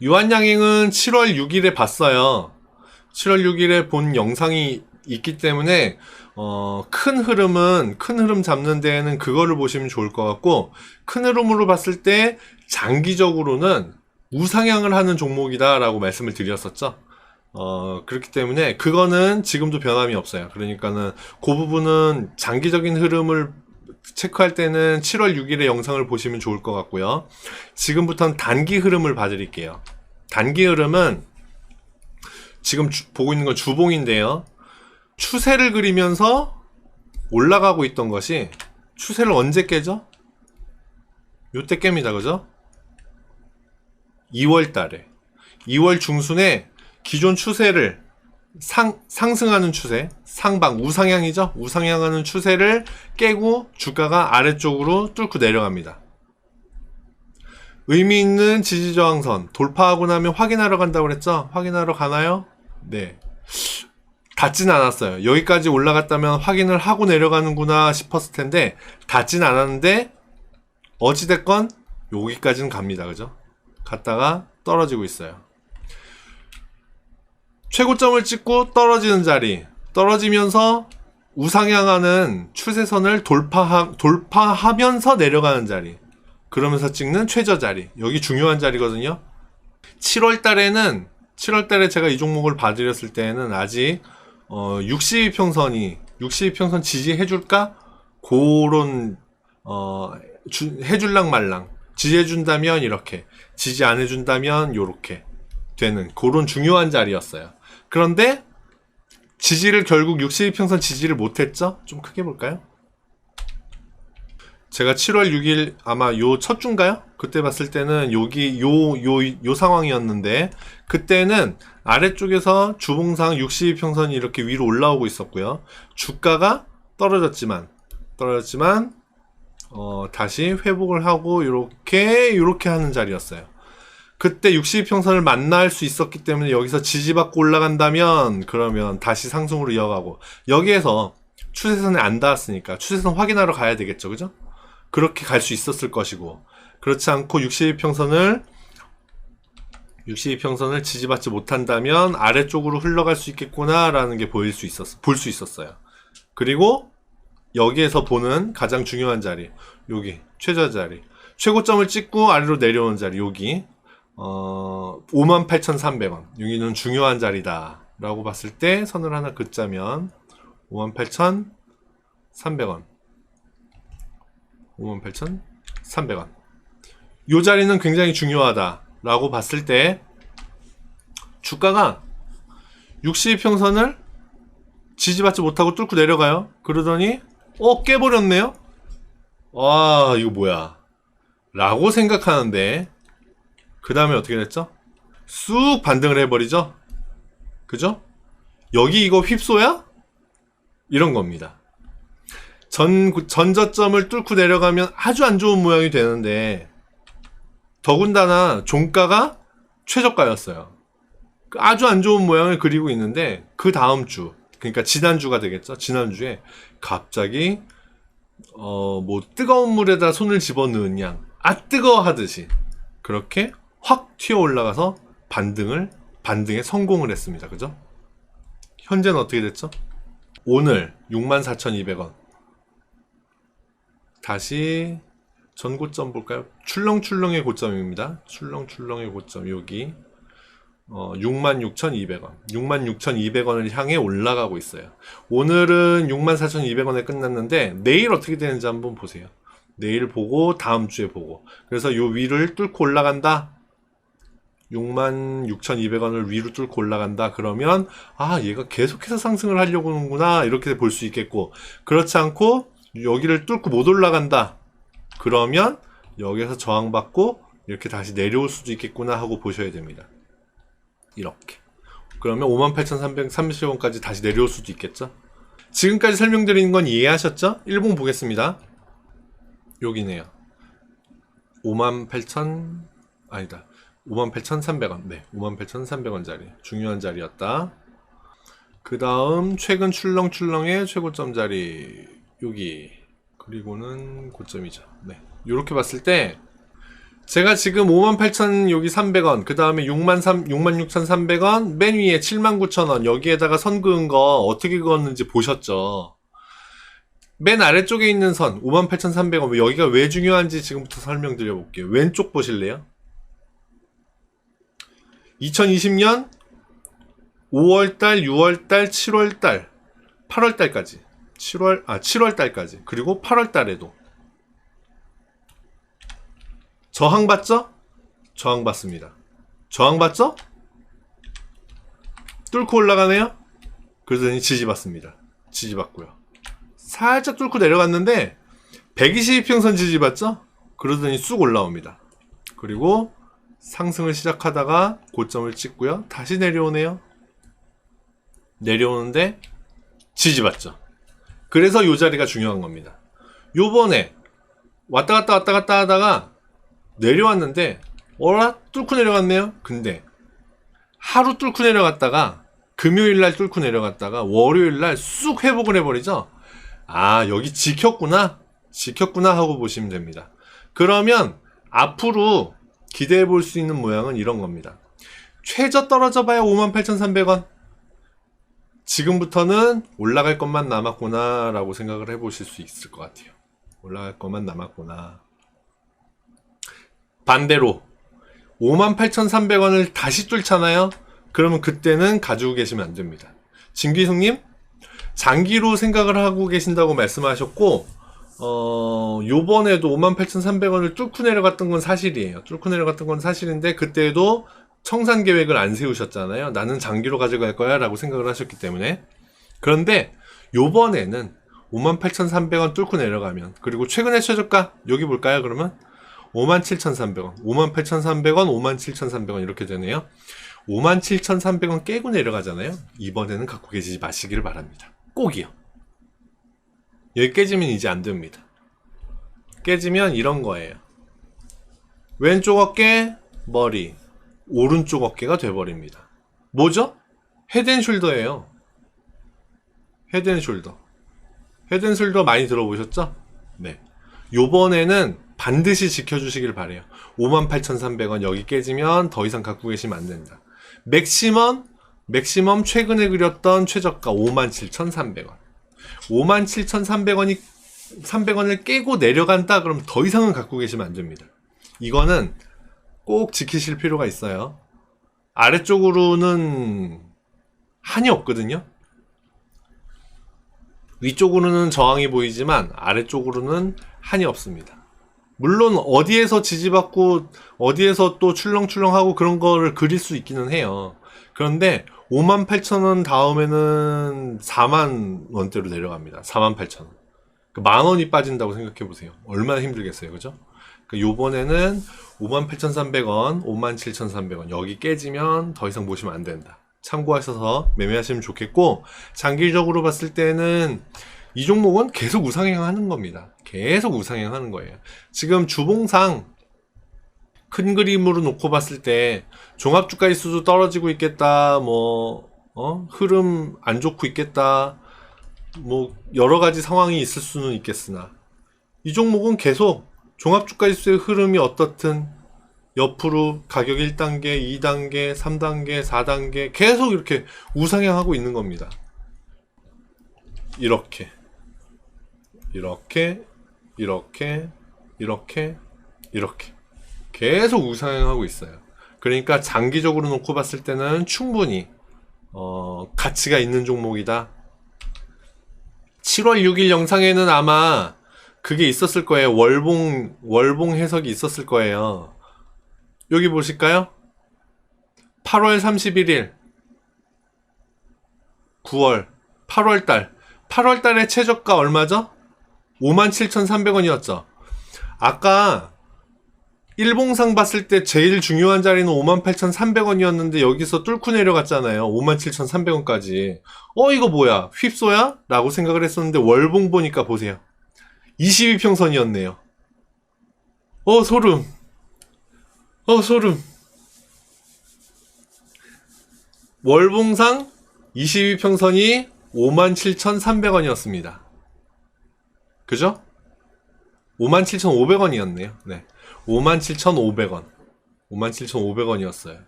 유한양행은 7월 6일에 봤어요. 7월 6일에 본 영상이 있기 때문에 어, 큰 흐름은 큰 흐름 잡는 데에는 그거를 보시면 좋을 것 같고 큰 흐름으로 봤을 때 장기적으로는 우상향을 하는 종목이다라고 말씀을 드렸었죠. 어, 그렇기 때문에 그거는 지금도 변함이 없어요. 그러니까는 그 부분은 장기적인 흐름을 체크할 때는 7월 6일의 영상을 보시면 좋을 것 같고요. 지금부터는 단기 흐름을 봐드릴게요. 단기 흐름은 지금 주- 보고 있는 건 주봉인데요. 추세를 그리면서 올라가고 있던 것이 추세를 언제 깨죠? 요때 깹니다. 그죠? 2월 달에 2월 중순에 기존 추세를 상, 상승하는 추세, 상방, 우상향이죠? 우상향하는 추세를 깨고 주가가 아래쪽으로 뚫고 내려갑니다. 의미 있는 지지저항선 돌파하고 나면 확인하러 간다고 그랬죠? 확인하러 가나요? 네. 닿진 않았어요. 여기까지 올라갔다면 확인을 하고 내려가는구나 싶었을 텐데 닿진 않았는데 어찌됐건 여기까지는 갑니다. 그죠? 갔다가 떨어지고 있어요. 최고점을 찍고 떨어지는 자리, 떨어지면서 우상향하는 추세선을 돌파하, 돌파하면서 내려가는 자리, 그러면서 찍는 최저 자리. 여기 중요한 자리거든요. 7월 달에는, 7월 달에 제가 이 종목을 봐드렸을 때에는 아직, 어, 62평선이, 62평선 지지해 줄까? 그런, 어, 주- 해줄랑 말랑. 지지해 준다면 이렇게, 지지 안 해 준다면 요렇게 되는 그런 중요한 자리였어요. 그런데 지지를 결국 62평선 지지를 못했죠? 좀 크게 볼까요? 제가 7월 6일 아마 요 첫 주인가요? 그때 봤을 때는 여기 요 요 요 상황이었는데 그때는 아래쪽에서 주봉상 62평선이 이렇게 위로 올라오고 있었고요. 주가가 떨어졌지만 떨어졌지만 어, 다시 회복을 하고 이렇게 이렇게 하는 자리였어요. 그때 62평선을 만날 수 있었기 때문에 여기서 지지받고 올라간다면 그러면 다시 상승으로 이어가고 여기에서 추세선에 안 닿았으니까 추세선 확인하러 가야 되겠죠. 그죠? 그렇게 갈 수 있었을 것이고 그렇지 않고 62평선을 62평선을 지지받지 못한다면 아래쪽으로 흘러갈 수 있겠구나라는 게 보일 수 있었 볼 수 있었어요. 그리고 여기에서 보는 가장 중요한 자리 여기 최저 자리 최고점을 찍고 아래로 내려오는 자리 여기 어, 58,300원. 여기는 중요한 자리다. 라고 봤을 때 선을 하나 긋자면 58,300원. 58,300원. 요 자리는 굉장히 중요하다. 라고 봤을 때 주가가 62평선을 지지받지 못하고 뚫고 내려가요. 그러더니 어 깨버렸네요. 와 이거 뭐야? 라고 생각하는데 그 다음에 어떻게 됐죠? 쑥 반등을 해버리죠? 그죠? 여기 이거 휩소야? 이런 겁니다. 전, 전저점을 뚫고 내려가면 아주 안 좋은 모양이 되는데, 더군다나 종가가 최저가였어요. 아주 안 좋은 모양을 그리고 있는데, 그 다음 주, 그러니까 지난주가 되겠죠? 지난주에 갑자기, 어, 뭐, 뜨거운 물에다 손을 집어 넣은 양, 아, 뜨거워 하듯이, 그렇게 확 튀어 올라가서 반등을 반등에 성공을 했습니다. 그죠? 현재는 어떻게 됐죠? 오늘 64,200원. 다시 전고점 볼까요? 출렁출렁의 고점입니다. 출렁출렁의 고점 여기 어, 66,200원. 66,200원을 향해 올라가고 있어요. 오늘은 64,200원에 끝났는데 내일 어떻게 되는지 한번 보세요. 내일 보고 다음 주에 보고 그래서 요 위를 뚫고 올라간다 66,200원을 위로 뚫고 올라간다 그러면 아 얘가 계속해서 상승을 하려고 하는구나 이렇게 볼 수 있겠고 그렇지 않고 여기를 뚫고 못 올라간다 그러면 여기에서 저항받고 이렇게 다시 내려올 수도 있겠구나 하고 보셔야 됩니다 이렇게 그러면 58,330원까지 다시 내려올 수도 있겠죠 지금까지 설명드린 건 이해하셨죠? 1봉 보겠습니다 여기네요. 58,000 아니다. 58,300원. 네. 58,300원짜리. 중요한 자리였다. 그 다음 최근 출렁출렁의 최고점 자리 여기 그리고는 고점이죠. 네. 이렇게 봤을 때 제가 지금 58,000 여기 300원, 그 다음에 63, 66,300원, 맨 위에 79,000원, 여기에다가 선 그은 거 어떻게 그었는지 보셨죠? 맨 아래쪽에 있는 선, 58,300원, 여기가 왜 중요한지 지금부터 설명드려 볼게요. 왼쪽 보실래요? 2020년 5월달, 6월달, 7월달, 8월달까지. 7월, 아, 7월달까지. 그리고 8월달에도. 저항 받죠? 저항 받습니다. 저항 받죠? 뚫고 올라가네요? 그러더니 지지받습니다. 지지받고요. 살짝 뚫고 내려갔는데 122평선 지지받죠? 그러더니 쑥 올라옵니다. 그리고 상승을 시작하다가 고점을 찍고요. 다시 내려오네요. 내려오는데 지지받죠. 그래서 요 자리가 중요한 겁니다. 요번에 왔다 갔다 왔다 갔다 하다가 내려왔는데 어라 뚫고 내려갔네요. 근데 하루 뚫고 내려갔다가 금요일 날 뚫고 내려갔다가 월요일 날 쑥 회복을 해버리죠. 아 여기 지켰구나 지켰구나 하고 보시면 됩니다. 그러면 앞으로 기대해 볼 수 있는 모양은 이런 겁니다. 최저 떨어져 봐야 58,300원. 지금부터는 올라갈 것만 남았구나 라고 생각을 해 보실 수 있을 것 같아요. 올라갈 것만 남았구나. 반대로 58,300원을 다시 뚫잖아요. 그러면 그때는 가지고 계시면 안 됩니다. 진기숙님, 장기로 생각을 하고 계신다고 말씀하셨고, 어, 요번에도 58,300원을 뚫고 내려갔던 건 사실이에요. 뚫고 내려갔던 건 사실인데, 그때도 청산 계획을 안 세우셨잖아요. 나는 장기로 가져갈 거야 라고 생각을 하셨기 때문에. 그런데 요번에는 58,300원 뚫고 내려가면, 그리고 최근에 최저가, 여기 볼까요, 그러면? 57,300원, 58,300원, 57,300원 이렇게 되네요. 57,300원 깨고 내려가잖아요. 이번에는 갖고 계시지 마시기를 바랍니다. 꼭이요. 여기 깨지면 이제 안 됩니다. 깨지면 이런 거예요. 왼쪽 어깨, 머리, 오른쪽 어깨가 돼버립니다. 뭐죠? 헤드앤숄더예요. 헤드앤숄더. 헤드앤숄더 많이 들어보셨죠? 네. 요번에는 반드시 지켜주시길 바래요. 58,300원 여기 깨지면 더 이상 갖고 계시면 안 된다. 맥시멈, 맥시멈 최근에 그렸던 최저가 57,300원. 57,300원이 300원을 깨고 내려간다 그럼 더 이상은 갖고 계시면 안 됩니다. 이거는 꼭 지키실 필요가 있어요. 아래쪽으로는 한이 없거든요. 위쪽으로는 저항이 보이지만 아래쪽으로는 한이 없습니다. 물론 어디에서 지지받고 어디에서 또 출렁출렁하고 그런 거를 그릴 수 있기는 해요. 그런데 58,000원 다음에는 4만 원대로 내려갑니다. 48,000원. 만 원이 빠진다고 생각해 보세요. 얼마나 힘들겠어요. 그죠? 그 요번에는 58,300원, 57,300원 여기 깨지면 더 이상 보시면 안 된다. 참고하셔서 매매하시면 좋겠고 장기적으로 봤을 때는 이 종목은 계속 우상향 하는 겁니다. 계속 우상향 하는 거예요. 지금 주봉상 큰 그림으로 놓고 봤을 때 종합 주가 지수도 떨어지고 있겠다. 뭐 어? 흐름 안 좋고 있겠다. 뭐 여러 가지 상황이 있을 수는 있겠으나 이 종목은 계속 종합 주가 지수의 흐름이 어떻든 옆으로 가격 1단계, 2단계, 3단계, 4단계 계속 이렇게 우상향하고 있는 겁니다. 이렇게 이렇게 이렇게 이렇게 이렇게 계속 우상향하고 있어요. 그러니까 장기적으로 놓고 봤을 때는 충분히 어, 가치가 있는 종목이다. 7월 6일 영상에는 아마 그게 있었을 거예요. 월봉 월봉 해석이 있었을 거예요. 여기 보실까요? 8월 31일 9월 8월 달 8월 달에 최저가 얼마죠? 57,300원이었죠. 아까 일봉상 봤을 때 제일 중요한 자리는 58,300원이었는데 여기서 뚫고 내려갔잖아요. 57,300원까지. 어 이거 뭐야? 휩소야? 라고 생각을 했었는데 월봉 보니까 보세요. 22평선이었네요. 어 소름. 어 소름. 월봉상 22평선이 57,300원이었습니다. 그죠? 57,500원이었네요. 네. 57,500원. 57,500원이었어요.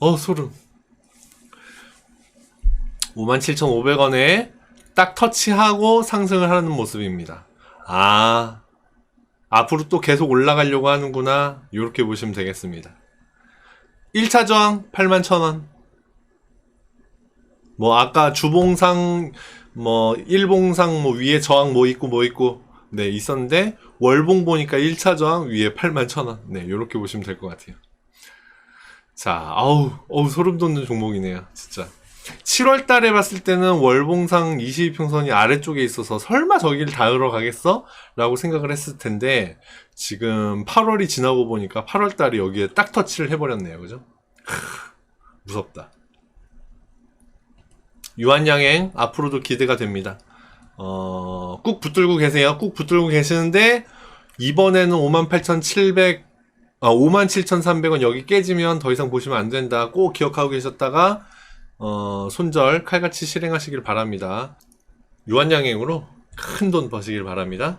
어, 소름. 57,500원에 딱 터치하고 상승을 하는 모습입니다. 아, 앞으로 또 계속 올라가려고 하는구나. 이렇게 보시면 되겠습니다. 1차 저항 81,000원. 뭐 아까 주봉상 뭐 일봉상 뭐 위에 저항 뭐 있고 뭐 있고 네 있었는데 월봉 보니까 1차 저항 위에 81,000원. 네, 이렇게 보시면 될 것 같아요. 자, 아우, 어우 소름 돋는 종목이네요. 진짜. 7월 달에 봤을 때는 월봉상 22평선이 아래쪽에 있어서 설마 저기를 닿으러 가겠어? 라고 생각을 했을 텐데 지금 8월이 지나고 보니까 8월 달에 여기에 딱 터치를 해버렸네요. 그죠? 크, 무섭다. 유한양행 앞으로도 기대가 됩니다. 어, 꾹 붙들고 계세요. 꾹 붙들고 계시는데 이번에는 58,700 아, 57,300원 여기 깨지면 더 이상 보시면 안 된다. 꼭 기억하고 계셨다가 어, 손절 칼같이 실행하시길 바랍니다. 유한양행으로 큰 돈 버시길 바랍니다.